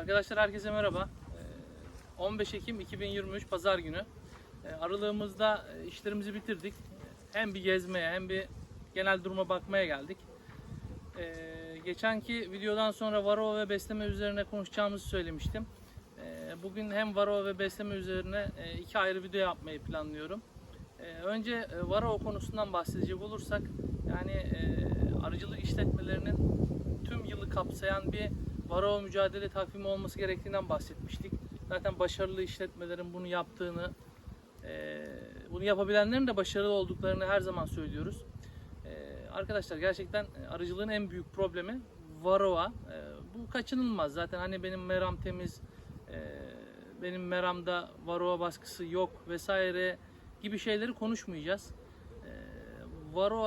Arkadaşlar herkese merhaba. Ee, 15 Ekim 2023 Pazar günü. Ee, Aralığımızda e, işlerimizi bitirdik. Ee, Hem bir gezmeye hem bir genel duruma bakmaya geldik. Ee, Geçenki videodan sonra varroa ve besleme üzerine konuşacağımızı söylemiştim. Ee, Bugün hem varroa ve besleme üzerine e, iki ayrı video yapmayı planlıyorum. Ee, Önce e, varroa konusundan bahsedecek olursak yani arıcılık işletmelerinin tüm yılı kapsayan bir varroa mücadele takvimi olması gerektiğinden bahsetmiştik. Zaten başarılı işletmelerin bunu yaptığını, e, bunu yapabilenlerin de başarılı olduklarını her zaman söylüyoruz. E, Arkadaşlar gerçekten e, arıcılığın en büyük problemi varroa. Bu kaçınılmaz zaten hani benim meram temiz, benim meramda varroa baskısı yok vesaire gibi şeyleri konuşmayacağız.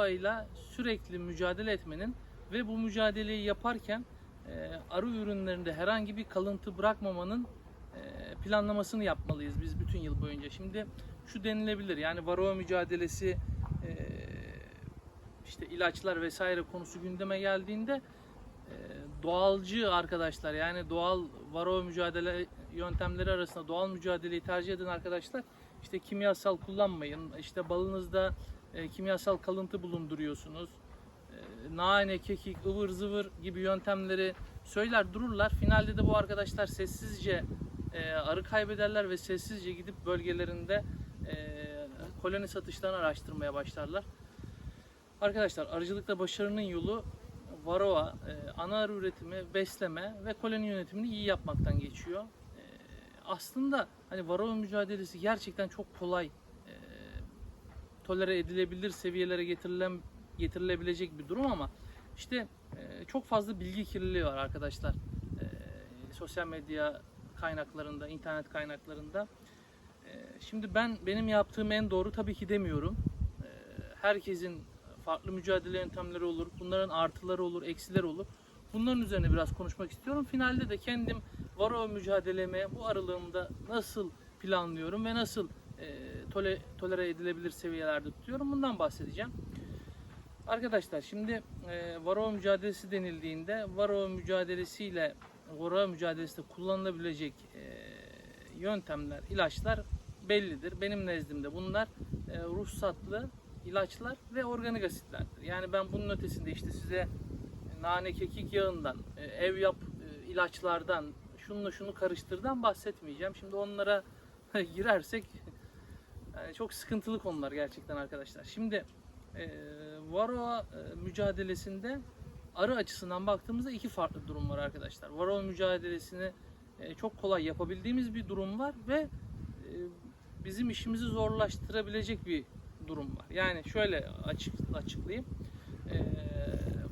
E, ile sürekli mücadele etmenin ve bu mücadeleyi yaparken arı ürünlerinde herhangi bir kalıntı bırakmamanın e, planlamasını yapmalıyız biz bütün yıl boyunca. Şimdi şu denilebilir yani varroa mücadelesi e, işte ilaçlar vesaire konusu gündeme geldiğinde e, doğalcı arkadaşlar yani doğal varroa mücadele yöntemleri arasında doğal mücadeleyi tercih eden arkadaşlar işte kimyasal kullanmayın. işte balınızda kimyasal kalıntı bulunduruyorsunuz. Nane, kekik, ıvır zıvır gibi yöntemleri söyler dururlar. Finalde de bu arkadaşlar sessizce e, arı kaybederler ve sessizce gidip bölgelerinde e, koloni satışlarını araştırmaya başlarlar. Arkadaşlar arıcılıkta başarının yolu varoa, e, ana arı üretimi, besleme ve koloni yönetimini iyi yapmaktan geçiyor. E, aslında hani varoa mücadelesi gerçekten çok kolay, e, tolere edilebilir seviyelere getirilen getirilebilecek bir durum ama işte e, çok fazla bilgi kirliliği var arkadaşlar. E, sosyal medya kaynaklarında, internet kaynaklarında. E, şimdi ben benim yaptığım en doğru tabii ki demiyorum. Herkesin farklı mücadele yöntemleri olur. Bunların artıları olur, eksileri olur. Bunların üzerine biraz konuşmak istiyorum. Finalde de kendim varroa mücadeleme bu aralığımda nasıl planlıyorum ve nasıl e, tole, tolere edilebilir seviyelerde tutuyorum. Bundan bahsedeceğim. Arkadaşlar şimdi e, varroa mücadelesi denildiğinde varroa mücadelesiyle varroa mücadelesinde kullanılabilecek e, yöntemler, ilaçlar bellidir. Benim nezdimde bunlar e, ruhsatlı ilaçlar ve organik asitlerdir. Yani ben bunun ötesinde işte size nane kekik yağından, e, ev yap e, ilaçlardan, şununla şunu karıştırdan bahsetmeyeceğim. Şimdi onlara girersek yani çok sıkıntılı konular gerçekten arkadaşlar. Şimdi e, varroa e, mücadelesinde arı açısından baktığımızda iki farklı durum var arkadaşlar. Varroa mücadelesini e, çok kolay yapabildiğimiz bir durum var ve e, bizim işimizi zorlaştırabilecek bir durum var. Yani şöyle açık açıklayayım.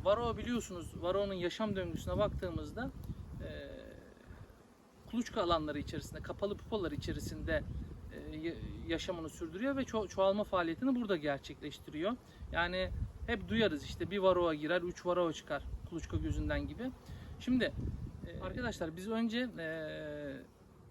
Varroa biliyorsunuz varroanın yaşam döngüsüne baktığımızda kuluçka alanları içerisinde, kapalı pupalar içerisinde yaşamını sürdürüyor ve ço- çoğalma faaliyetini burada gerçekleştiriyor. Yani hep duyarız işte bir varoa girer, üç varoa çıkar kuluçka gözünden gibi. Şimdi e, arkadaşlar biz önce e,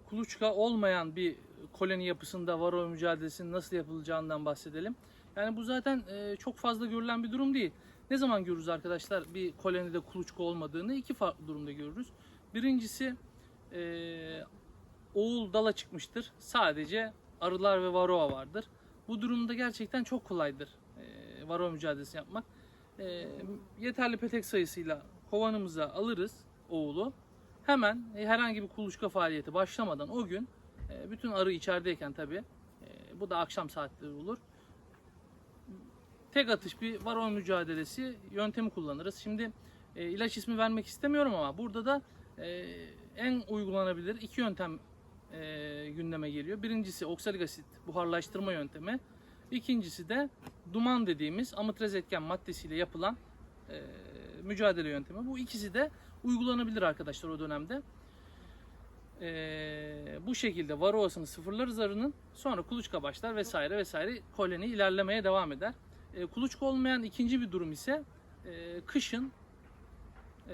kuluçka olmayan bir koloni yapısında varoa mücadelesinin nasıl yapılacağından bahsedelim. Yani bu zaten e, çok fazla görülen bir durum değil. Ne zaman görürüz arkadaşlar bir kolonide kuluçka olmadığını? iki farklı durumda görürüz. Birincisi e, oğul dala çıkmıştır. Sadece arılar ve varoa vardır. Bu durumda gerçekten çok kolaydır e, varoa mücadelesi yapmak. E, yeterli petek sayısıyla kovanımıza alırız oğulu. Hemen e, herhangi bir kuluçka faaliyeti başlamadan o gün e, bütün arı içerideyken tabi bu da akşam saatleri olur. Tek atış bir varoa mücadelesi yöntemi kullanırız. Şimdi e, ilaç ismi vermek istemiyorum ama burada da e, en uygulanabilir iki yöntem e, gündeme geliyor. Birincisi oksalik asit buharlaştırma yöntemi. İkincisi de duman dediğimiz amitrez etken maddesiyle yapılan e, mücadele yöntemi. Bu ikisi de uygulanabilir arkadaşlar o dönemde. E, bu şekilde varoasını sıfırlarız arının. Sonra kuluçka başlar vesaire vesaire koloni ilerlemeye devam eder. E, kuluçka olmayan ikinci bir durum ise e, kışın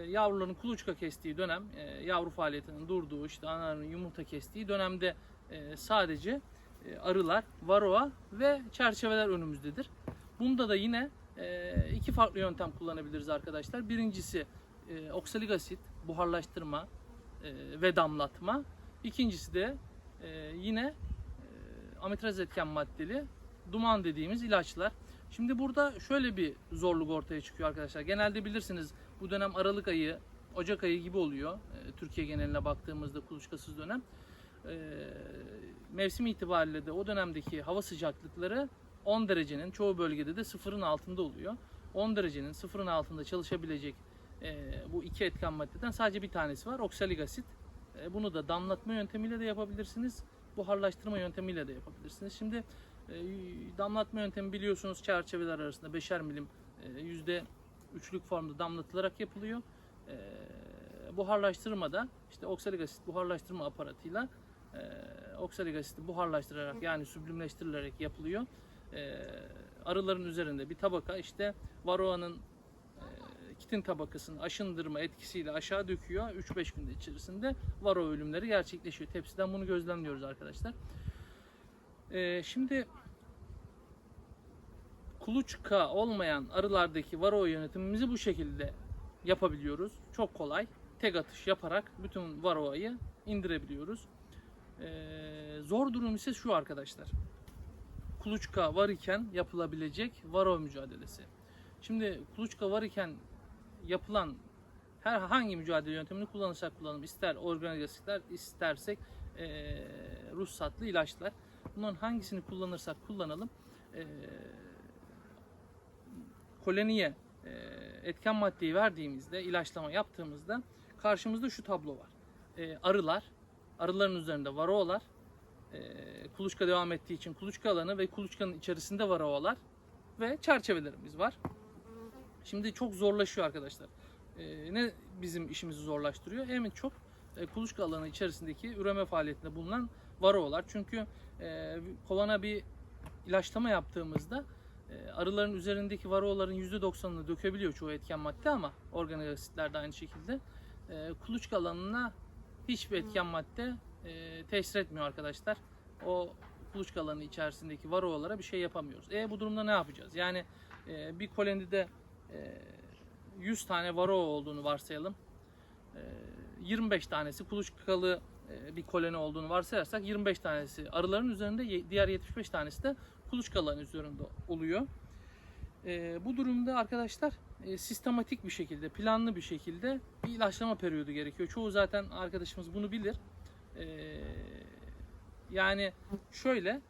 yavruların kuluçka kestiği dönem, e, yavru faaliyetinin durduğu, işte ananın yumurta kestiği dönemde e, sadece e, arılar, varoa ve çerçeveler önümüzdedir. Bunda da yine e, iki farklı yöntem kullanabiliriz arkadaşlar. Birincisi e, oksalik asit, buharlaştırma e, ve damlatma. İkincisi de e, yine e, amitraz etken maddeli duman dediğimiz ilaçlar. Şimdi burada şöyle bir zorluk ortaya çıkıyor arkadaşlar. Genelde bilirsiniz bu dönem Aralık ayı, Ocak ayı gibi oluyor. e, Türkiye geneline baktığımızda kuluçkasız dönem. E, mevsim itibariyle de o dönemdeki hava sıcaklıkları 10 derecenin çoğu bölgede de sıfırın altında oluyor. 10 derecenin sıfırın altında çalışabilecek e, bu iki etken maddeden sadece bir tanesi var. Oksalik asit. E, bunu da damlatma yöntemiyle de yapabilirsiniz. Buharlaştırma yöntemiyle de yapabilirsiniz. Şimdi damlatma yöntemi biliyorsunuz çerçeveler arasında beşer milim e, yüzde üçlük formda damlatılarak yapılıyor. E, buharlaştırma da işte oksalik asit buharlaştırma aparatıyla e, oksalik asiti buharlaştırarak yani süblimleştirilerek yapılıyor. E, arıların üzerinde bir tabaka işte varoanın e, kitin tabakasını aşındırma etkisiyle aşağı döküyor. 3-5 günde içerisinde varo ölümleri gerçekleşiyor. Tepsiden bunu gözlemliyoruz arkadaşlar. E, şimdi kuluçka olmayan arılardaki varo yönetimimizi bu şekilde yapabiliyoruz. Çok kolay. Tek atış yaparak bütün varoayı indirebiliyoruz. Ee, zor durum ise şu arkadaşlar. Kuluçka var iken yapılabilecek varo mücadelesi. Şimdi kuluçka var iken yapılan herhangi mücadele yöntemini kullanırsak kullanalım. İster organik asitler, istersek ee, ruhsatlı ilaçlar. Bunların hangisini kullanırsak kullanalım. ee, koloniye e, etken maddeyi verdiğimizde, ilaçlama yaptığımızda karşımızda şu tablo var. E, arılar, arıların üzerinde varoalar, e, kuluçka devam ettiği için kuluçka alanı ve kuluçkanın içerisinde varoalar ve çerçevelerimiz var. Şimdi çok zorlaşıyor arkadaşlar. E, ne bizim işimizi zorlaştırıyor? En çok e, kuluçka alanı içerisindeki üreme faaliyetinde bulunan varoalar. Çünkü e, kovana bir ilaçlama yaptığımızda e, arıların üzerindeki varoaların %90'ını dökebiliyor çoğu etken madde ama organik asitler de aynı şekilde. E, kuluçka alanına hiçbir etken madde e, tesir etmiyor arkadaşlar. O kuluçka alanı içerisindeki varoalara bir şey yapamıyoruz. E bu durumda ne yapacağız? Yani e, bir kolonide e, 100 tane varoa olduğunu varsayalım. E, 25 tanesi kuluçkalı bir koloni olduğunu varsayarsak 25 tanesi arıların üzerinde diğer 75 tanesi de kuluçkaların üzerinde oluyor. E, bu durumda arkadaşlar e, sistematik bir şekilde, planlı bir şekilde bir ilaçlama periyodu gerekiyor. Çoğu zaten arkadaşımız bunu bilir. E, yani şöyle e,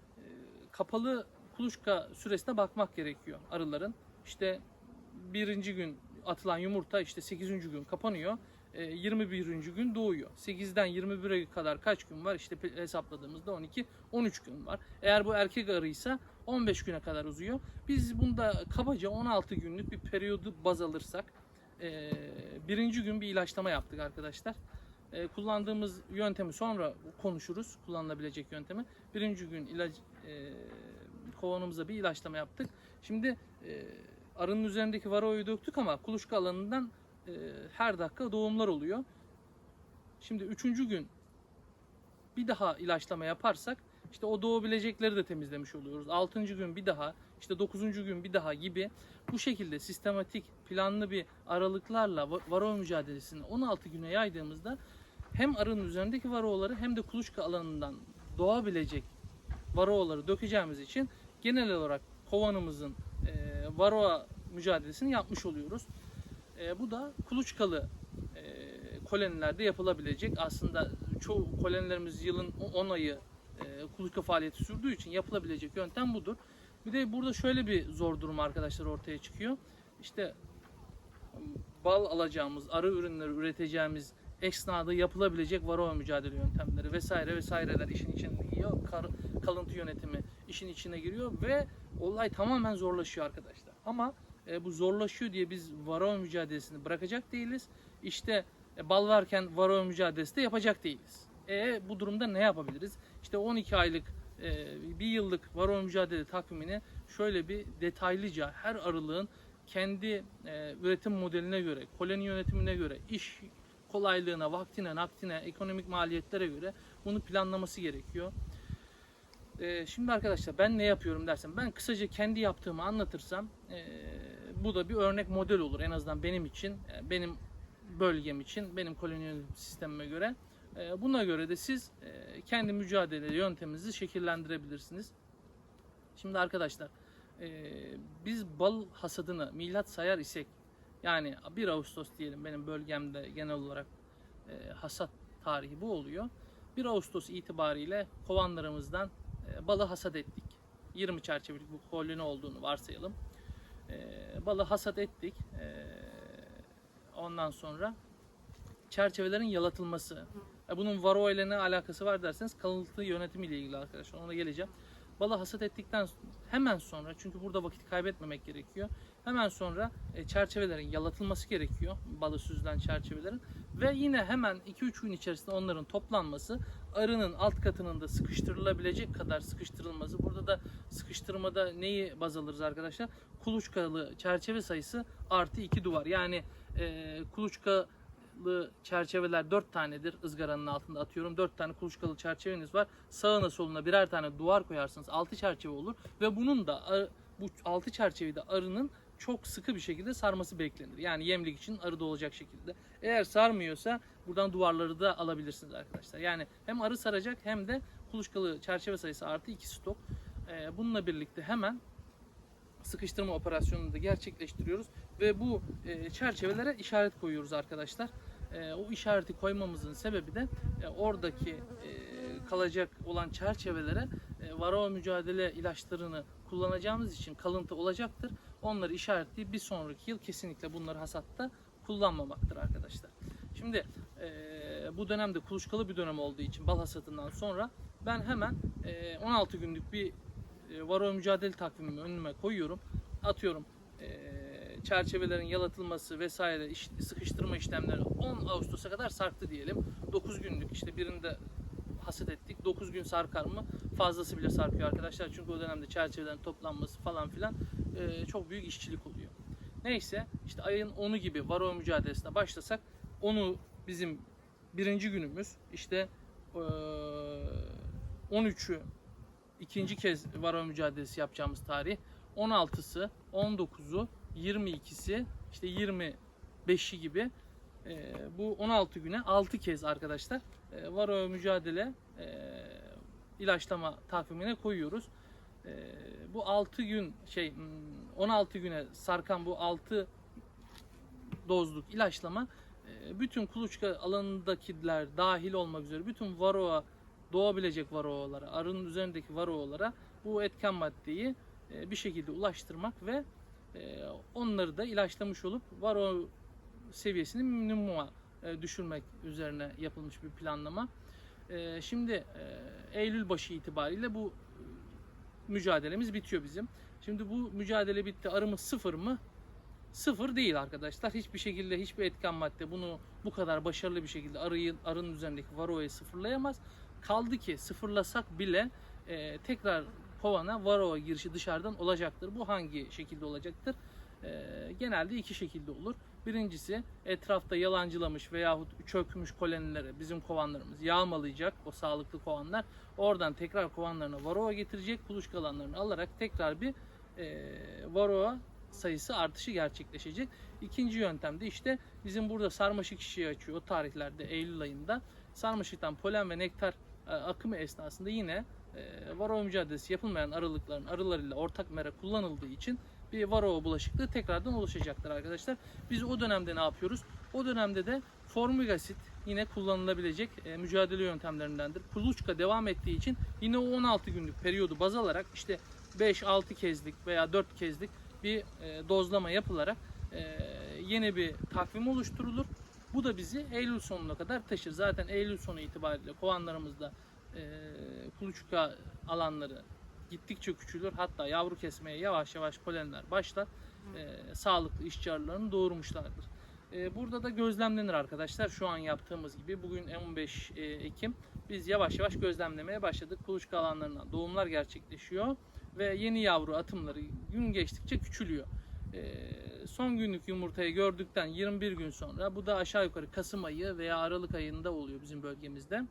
kapalı kuluçka süresine bakmak gerekiyor arıların. İşte birinci gün atılan yumurta işte 8. gün kapanıyor. E, 21. gün doğuyor. 8'den 21'e kadar kaç gün var? İşte hesapladığımızda 12, 13 gün var. Eğer bu erkek arıysa 15 güne kadar uzuyor. Biz bunda kabaca 16 günlük bir periyodu baz alırsak e, birinci gün bir ilaçlama yaptık arkadaşlar. E, kullandığımız yöntemi sonra konuşuruz. Kullanılabilecek yöntemi. Birinci gün ilaç e, kovanımıza bir ilaçlama yaptık. Şimdi e, arının üzerindeki varoyu döktük ama kuluçka alanından e, her dakika doğumlar oluyor. Şimdi üçüncü gün bir daha ilaçlama yaparsak işte o doğabilecekleri de temizlemiş oluyoruz. Altıncı gün bir daha, işte dokuzuncu gün bir daha gibi bu şekilde sistematik, planlı bir aralıklarla va- varroa mücadelesini 16 güne yaydığımızda hem arının üzerindeki varoaları hem de kuluçka alanından doğabilecek varoaları dökeceğimiz için genel olarak kovanımızın e, varoa mücadelesini yapmış oluyoruz. E, bu da kuluçkalı e, kolonilerde yapılabilecek. Aslında çoğu kolonilerimiz yılın 10 ayı e, kuluçka faaliyeti sürdüğü için yapılabilecek yöntem budur. Bir de burada şöyle bir zor durum arkadaşlar ortaya çıkıyor. İşte bal alacağımız, arı ürünleri üreteceğimiz esnada yapılabilecek varroa mücadele yöntemleri vesaire vesaireler işin içine giriyor. Kar, kalıntı yönetimi işin içine giriyor ve olay tamamen zorlaşıyor arkadaşlar. Ama e, bu zorlaşıyor diye biz varroa mücadelesini bırakacak değiliz. İşte e, bal varken varroa mücadelesi de yapacak değiliz. E bu durumda ne yapabiliriz? İşte 12 aylık e, bir yıllık varroa mücadele takvimini şöyle bir detaylıca her arılığın kendi e, üretim modeline göre, koloni yönetimine göre, iş kolaylığına, vaktine, naktine, ekonomik maliyetlere göre bunu planlaması gerekiyor. E, şimdi arkadaşlar ben ne yapıyorum dersem, ben kısaca kendi yaptığımı anlatırsam e, bu da bir örnek model olur en azından benim için. E, benim bölgem için benim koloni sistemime göre. E, buna göre de siz e, kendi mücadele yönteminizi şekillendirebilirsiniz. Şimdi arkadaşlar biz bal hasadını milat sayar isek yani 1 Ağustos diyelim benim bölgemde genel olarak hasat tarihi bu oluyor. 1 Ağustos itibariyle kovanlarımızdan balı hasat ettik. 20 çerçevelik bu koloni olduğunu varsayalım. E, balı hasat ettik. E, ondan sonra çerçevelerin yalatılması. E, bunun varroa ile ne alakası var derseniz kalıntı yönetimi ile ilgili arkadaşlar. Ona geleceğim. Balı hasat ettikten hemen sonra çünkü burada vakit kaybetmemek gerekiyor. Hemen sonra e, çerçevelerin yalatılması gerekiyor. Balı süzülen çerçevelerin ve yine hemen 2-3 gün içerisinde onların toplanması arının alt katının da sıkıştırılabilecek kadar sıkıştırılması. Burada da sıkıştırmada neyi baz alırız arkadaşlar? Kuluçkalı çerçeve sayısı artı 2 duvar. Yani e, kuluçkalı çerçeveler 4 tanedir ızgaranın altında atıyorum. 4 tane kuluçkalı çerçeveniz var. Sağına soluna birer tane duvar koyarsınız. 6 çerçeve olur ve bunun da bu 6 çerçeveyi de arının çok sıkı bir şekilde sarması beklenir. Yani yemlik için arı da olacak şekilde. Eğer sarmıyorsa buradan duvarları da alabilirsiniz arkadaşlar. Yani hem arı saracak hem de kuluçkalı çerçeve sayısı artı 2 stok. Ee, bununla birlikte hemen sıkıştırma operasyonunu da gerçekleştiriyoruz ve bu e, çerçevelere işaret koyuyoruz arkadaşlar. E, o işareti koymamızın sebebi de e, oradaki e, kalacak olan çerçevelere e, varroa mücadele ilaçlarını kullanacağımız için kalıntı olacaktır. Onları işaretleyip bir sonraki yıl kesinlikle bunları hasatta kullanmamaktır arkadaşlar. Şimdi e, bu dönemde kuluçkalı bir dönem olduğu için bal hasatından sonra ben hemen e, 16 günlük bir e, varroa mücadele takvimimi önüme koyuyorum. Atıyorum e, çerçevelerin yalatılması vesaire iş- sıkıştırma işlemleri 10 Ağustos'a kadar sarktı diyelim. 9 günlük işte birinde hasat ettik. 9 gün sarkar mı? Fazlası bile sarkıyor arkadaşlar. Çünkü o dönemde çerçevelerin toplanması falan filan e, çok büyük işçilik oluyor. Neyse işte ayın 10'u gibi varroa mücadelesine başlasak onu bizim birinci günümüz işte e, 13'ü ikinci kez varroa mücadelesi yapacağımız tarih 16'sı 19'u 22'si işte 25'i gibi e, bu 16 güne 6 kez arkadaşlar e, varroa mücadele e, ilaçlama takvimine koyuyoruz. E, bu 6 gün şey hmm, 16 güne sarkan bu 6 dozluk ilaçlama e, bütün kuluçka alanındakiler dahil olmak üzere bütün varroa doğabilecek varroalara, arının üzerindeki varroalara bu etken maddeyi e, bir şekilde ulaştırmak ve onları da ilaçlamış olup varroa seviyesini minimuma e, düşürmek üzerine yapılmış bir planlama. E, Şimdi e, Eylül başı itibariyle bu e, mücadelemiz bitiyor bizim. Şimdi bu mücadele bitti. Arımız sıfır mı? Sıfır değil arkadaşlar. Hiçbir şekilde hiçbir etken madde bunu bu kadar başarılı bir şekilde arıyı, arının üzerindeki varoayı sıfırlayamaz. Kaldı ki sıfırlasak bile e, tekrar kovana varroa girişi dışarıdan olacaktır. Bu hangi şekilde olacaktır? E, genelde iki şekilde olur. Birincisi etrafta yalancılamış veyahut çökmüş kolonilere bizim kovanlarımız yağmalayacak o sağlıklı kovanlar. Oradan tekrar kovanlarına varroa getirecek. Kuluçka alanlarını alarak tekrar bir e, varroa sayısı artışı gerçekleşecek. İkinci yöntem de işte bizim burada sarmaşık çiçeği açıyor o tarihlerde Eylül ayında. Sarmaşıktan polen ve nektar e, akımı esnasında yine varroa mücadelesi yapılmayan arılıkların arılarıyla ortak mera kullanıldığı için bir varroa bulaşıklığı tekrardan oluşacaktır arkadaşlar. Biz o dönemde ne yapıyoruz? O dönemde de formik asit yine kullanılabilecek e, mücadele yöntemlerindendir. Kuluçka devam ettiği için yine o 16 günlük periyodu baz alarak işte 5-6 kezlik veya 4 kezlik bir e, dozlama yapılarak e, yeni bir takvim oluşturulur. Bu da bizi Eylül sonuna kadar taşır. Zaten Eylül sonu itibariyle kovanlarımızda e, kuluçka alanları gittikçe küçülür. Hatta yavru kesmeye yavaş yavaş polenler başlar. E, sağlıklı işçi doğurmuşlardır. E, burada da gözlemlenir arkadaşlar. Şu an yaptığımız gibi bugün 15 e, Ekim. Biz yavaş yavaş gözlemlemeye başladık. Kuluçka alanlarından doğumlar gerçekleşiyor ve yeni yavru atımları gün geçtikçe küçülüyor. E, son günlük yumurtayı gördükten 21 gün sonra bu da aşağı yukarı Kasım ayı veya Aralık ayında oluyor bizim bölgemizde.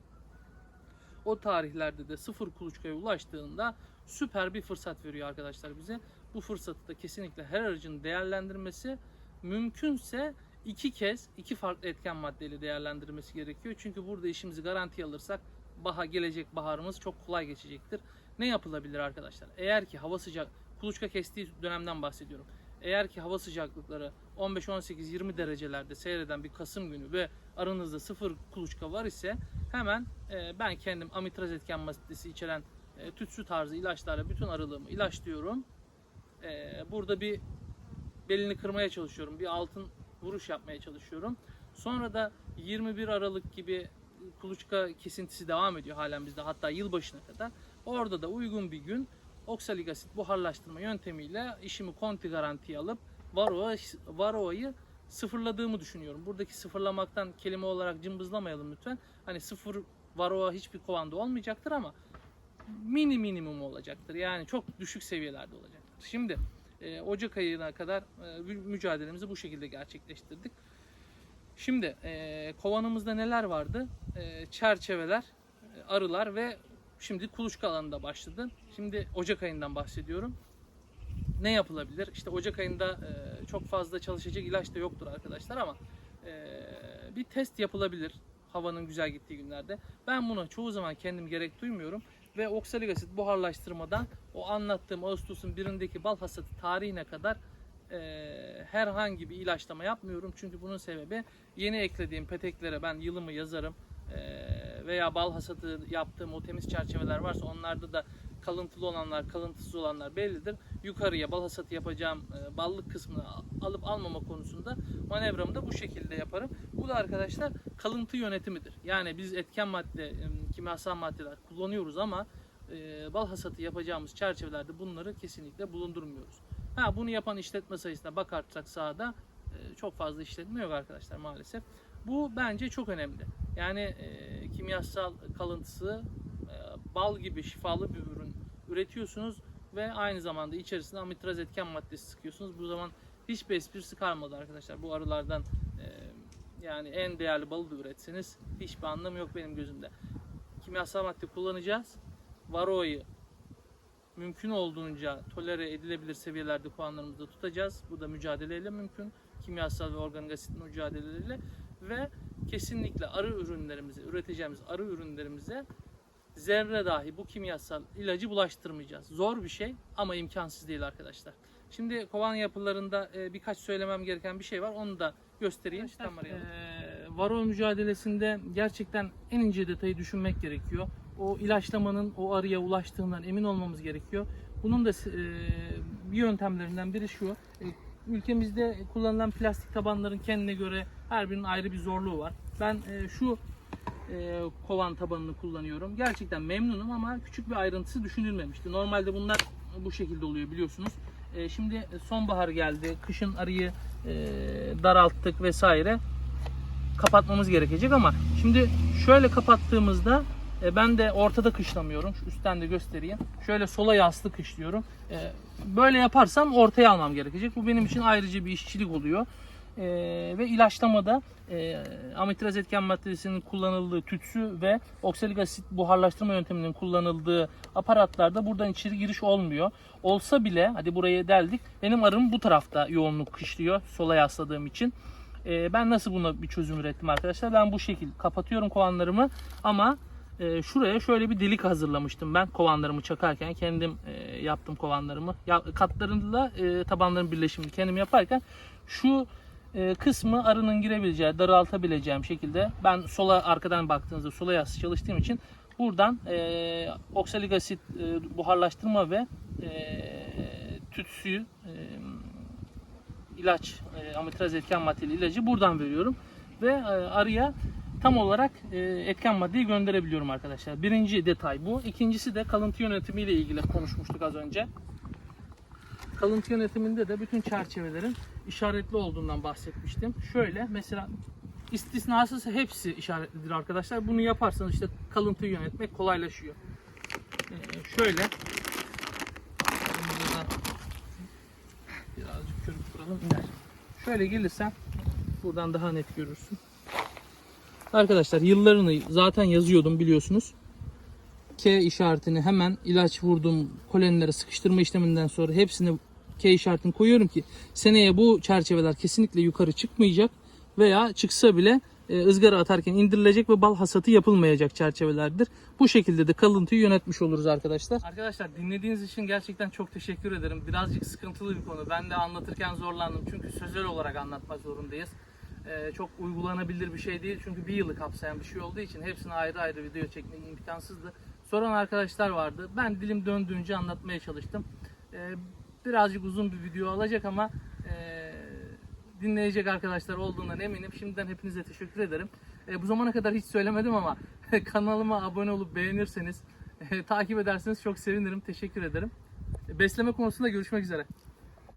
O tarihlerde de sıfır kuluçkaya ulaştığında süper bir fırsat veriyor arkadaşlar bize. Bu fırsatı da kesinlikle her aracın değerlendirmesi mümkünse iki kez iki farklı etken maddeyle değerlendirmesi gerekiyor. Çünkü burada işimizi garantiye alırsak baha gelecek baharımız çok kolay geçecektir. Ne yapılabilir arkadaşlar? Eğer ki hava sıcak kuluçka kestiği dönemden bahsediyorum. Eğer ki hava sıcaklıkları 15 18 20 derecelerde seyreden bir Kasım günü ve aranızda sıfır kuluçka var ise hemen e, ben kendim amitraz etken maddesi içeren e, tütsü tarzı ilaçlarla bütün arılığımı ilaçlıyorum. E, burada bir belini kırmaya çalışıyorum. Bir altın vuruş yapmaya çalışıyorum. Sonra da 21 Aralık gibi kuluçka kesintisi devam ediyor halen bizde hatta yılbaşına kadar. Orada da uygun bir gün oksalik asit buharlaştırma yöntemiyle işimi konti garantiye alıp varroa, varroayı sıfırladığımı düşünüyorum. Buradaki sıfırlamaktan kelime olarak cımbızlamayalım lütfen. Hani sıfır varroa hiçbir kovanda olmayacaktır ama mini minimum olacaktır. Yani çok düşük seviyelerde olacaktır. Şimdi e, Ocak ayına kadar e, mü- mücadelemizi bu şekilde gerçekleştirdik. Şimdi e, kovanımızda neler vardı? E, çerçeveler, e, arılar ve şimdi kuluçka alanında başladı. Şimdi Ocak ayından bahsediyorum. Ne yapılabilir? İşte Ocak ayında e, çok fazla çalışacak ilaç da yoktur arkadaşlar ama e, bir test yapılabilir havanın güzel gittiği günlerde. Ben buna çoğu zaman kendim gerek duymuyorum ve oksalik asit buharlaştırmadan o anlattığım Ağustos'un birindeki bal hasatı tarihine kadar e, herhangi bir ilaçlama yapmıyorum. Çünkü bunun sebebi yeni eklediğim peteklere ben yılımı yazarım E, veya bal hasatı yaptığım o temiz çerçeveler varsa onlarda da kalıntılı olanlar, kalıntısız olanlar bellidir. Yukarıya bal hasatı yapacağım e, ballık kısmını alıp almama konusunda manevramı da bu şekilde yaparım. Bu da arkadaşlar kalıntı yönetimidir. Yani biz etken madde, kimyasal maddeler kullanıyoruz ama e, bal hasatı yapacağımız çerçevelerde bunları kesinlikle bulundurmuyoruz. Ha bunu yapan işletme sayısına bakarsak sahada e, çok fazla işletme yok arkadaşlar maalesef. Bu bence çok önemli. Yani e, kimyasal kalıntısı e, bal gibi şifalı bir ürün üretiyorsunuz ve aynı zamanda içerisine amitraz etken maddesi sıkıyorsunuz. Bu zaman hiçbir esprisi kalmadı arkadaşlar. Bu arılardan e, yani en değerli balı da üretseniz hiçbir anlamı yok benim gözümde. Kimyasal madde kullanacağız. Varroa'yı mümkün olduğunca tolere edilebilir seviyelerde puanlarımızda tutacağız. Bu da mücadeleyle mümkün. Kimyasal ve organik asit mücadeleleriyle ve kesinlikle arı ürünlerimize, üreteceğimiz arı ürünlerimize zerre dahi bu kimyasal ilacı bulaştırmayacağız. Zor bir şey ama imkansız değil arkadaşlar. Şimdi kovan yapılarında e, birkaç söylemem gereken bir şey var. Onu da göstereyim. Arkadaşlar, E, varo mücadelesinde gerçekten en ince detayı düşünmek gerekiyor. O ilaçlamanın o arıya ulaştığından emin olmamız gerekiyor. Bunun da e, bir yöntemlerinden biri şu. E, ülkemizde kullanılan plastik tabanların kendine göre her birinin ayrı bir zorluğu var. Ben e, şu e, kovan tabanını kullanıyorum. Gerçekten memnunum ama küçük bir ayrıntısı düşünülmemişti. Normalde bunlar bu şekilde oluyor biliyorsunuz. E, şimdi sonbahar geldi. Kışın arıyı e, daralttık vesaire. Kapatmamız gerekecek ama şimdi şöyle kapattığımızda e, ben de ortada kışlamıyorum. Şu üstten de göstereyim. Şöyle sola yaslı kışlıyorum. E, böyle yaparsam ortaya almam gerekecek. Bu benim için ayrıca bir işçilik oluyor. E, ve ilaçlamada e, amitraz etken maddesinin kullanıldığı tütsü ve oksalik asit buharlaştırma yönteminin kullanıldığı aparatlarda buradan içeri giriş olmuyor. Olsa bile hadi burayı deldik. Benim arım bu tarafta yoğunluk kışlıyor sola yasladığım için. E, ben nasıl buna bir çözüm ürettim arkadaşlar? Ben bu şekil kapatıyorum kovanlarımı ama e, şuraya şöyle bir delik hazırlamıştım ben kovanlarımı çakarken kendim e, yaptım kovanlarımı. Ya, katlarıyla e, tabanların birleşimini kendim yaparken şu kısmı arının girebileceği, daraltabileceğim şekilde ben sola arkadan baktığınızda sola yassı çalıştığım için buradan e, oksalik asit e, buharlaştırma ve e, tütsüyü e, ilaç, e, amitraz etken maddeli ilacı buradan veriyorum ve e, arıya tam olarak e, etken maddeyi gönderebiliyorum arkadaşlar. Birinci detay bu. İkincisi de kalıntı yönetimiyle ilgili konuşmuştuk az önce. Kalıntı yönetiminde de bütün çerçevelerin işaretli olduğundan bahsetmiştim. Şöyle mesela istisnasız hepsi işaretlidir arkadaşlar. Bunu yaparsanız işte kalıntıyı yönetmek kolaylaşıyor. Ee, şöyle birazcık körük kuralım iner. Şöyle gelirsen buradan daha net görürsün. Arkadaşlar yıllarını zaten yazıyordum biliyorsunuz. K işaretini hemen ilaç vurduğum kolonilere sıkıştırma işleminden sonra hepsine K işaretini koyuyorum ki seneye bu çerçeveler kesinlikle yukarı çıkmayacak veya çıksa bile e, ızgara atarken indirilecek ve bal hasatı yapılmayacak çerçevelerdir. Bu şekilde de kalıntıyı yönetmiş oluruz arkadaşlar. Arkadaşlar dinlediğiniz için gerçekten çok teşekkür ederim. Birazcık sıkıntılı bir konu. Ben de anlatırken zorlandım çünkü sözel olarak anlatmak zorundayız. E, çok uygulanabilir bir şey değil çünkü bir yılı kapsayan bir şey olduğu için hepsine ayrı ayrı video çekmek imkansızdı. Soran arkadaşlar vardı. Ben dilim döndüğünce anlatmaya çalıştım. E, birazcık uzun bir video alacak ama e, dinleyecek arkadaşlar olduğundan eminim. Şimdiden hepinize teşekkür ederim. E, bu zamana kadar hiç söylemedim ama kanalıma abone olup beğenirseniz, e, takip ederseniz çok sevinirim. Teşekkür ederim. E, besleme konusunda görüşmek üzere.